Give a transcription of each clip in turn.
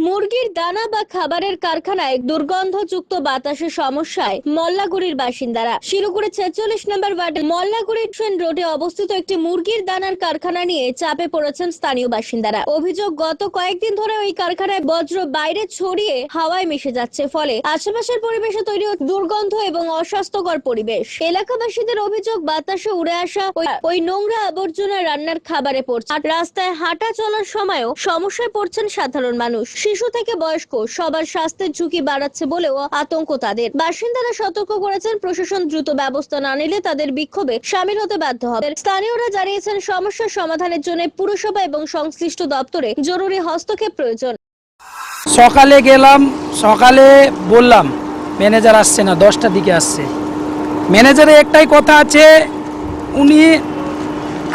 মুরগির দানা বা খাবারের কারখানায় দুর্গন্ধযুক্ত বাতাসের সমস্যায় মল্লাগুড়ির বাসিন্দারা। শিলিগুড়ি ছেচল্লিশ নম্বর ওয়ার্ডের মল্লাগুড়ি ট্রেন রোডে অবস্থিত একটি মুরগির দানার কারখানা নিয়ে চাপে পড়েছেন স্থানীয় বাসিন্দারা। অভিযোগ, গত কয়েকদিন ধরে ওই কারখানায় বজ্র বাইরে ছড়িয়ে হাওয়ায় মিশে যাচ্ছে। ফলে আশেপাশের পরিবেশে তৈরি দুর্গন্ধ এবং অস্বাস্থ্যকর পরিবেশ। এলাকাবাসীদের অভিযোগ, বাতাসে উড়ে আসা ওই- নোংরা আবর্জনা রান্নার খাবারে পড়ছে। রাস্তায় হাঁটা চলার সময়ও সমস্যায় পড়ছেন সাধারণ মানুষ। শিশু থেকে বয়স্ক, সবার স্বাস্থ্যের ঝুঁকি বাড়াচ্ছে বলেও আতঙ্ক তাদের। বাসিন্দারা সতর্ক করেছেন, প্রশাসন দ্রুত ব্যবস্থা না নিলে তাদের বিক্ষোভে সামিল হতে বাধ্য হবে। স্থানীয়রা জানিয়েছেন সমস্যার সমাধানের জন্য পুরসভা এবং সংশ্লিষ্ট দপ্তরে জরুরি হস্তক্ষেপ প্রয়োজন। সকালে গেলাম, সকালে বললাম, ম্যানেজার আসছে না দশটার দিকে আসছে। ম্যানেজারের একটাই কথা আছে, উনি,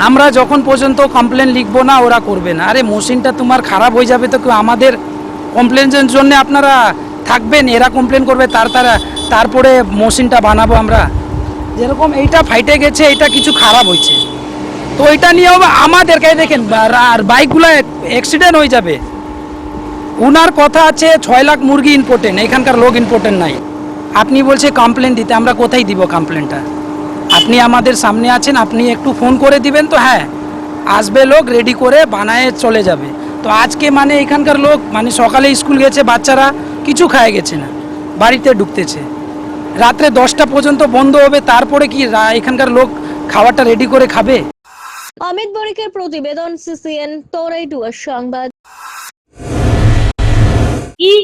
আমরা যখন পর্যন্ত কমপ্লেন লিখব না, ওরা করবে না। আরে মেশিনটা তোমার খারাপ হয়ে যাবে তো কেউ আমাদের কমপ্লেনের জন্য আপনারা থাকবেন, এরা কমপ্লেন করবে, তার তারা, তারপরে মেশিনটা বানাবো আমরা। যেরকম এইটা ফাইটে গেছে এটা কিছু খারাপ হয়েছে। তো এটা নিয়েও আমাদেরকে দেখেন, আর বাইকগুলো অ্যাক্সিডেন্ট হয়ে যাবে। উনার কথা আছে, ছয় লাখ মুরগি ইম্পর্টেন্ট এখানকার লোক ইম্পর্টেন্ট নাই। আপনি বলছে কমপ্লেন দিতে, আমরা কোথায় দিব কমপ্লেনটা আপনি আমাদের সামনে আছেন, আপনি একটু ফোন করে দিবেন তো হ্যাঁ। আসবে লোক রেডি করে বানায় চলে যাবে। তো আজকে মানে এখানকার লোক মানে সকালে স্কুল গেছে, বাচ্চারা কিছু খায় গেছে না, বাড়িতে ঢুকতেছে। রাত্রে দশটা পর্যন্ত বন্ধ হবে, তারপরে কি এখানকার লোক খাবারটা রেডি করে খাবে? অমিত বরিকের প্রতিবেদন, সিসিএন, তোরাই ডুয়ার সংবাদ।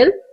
Marvel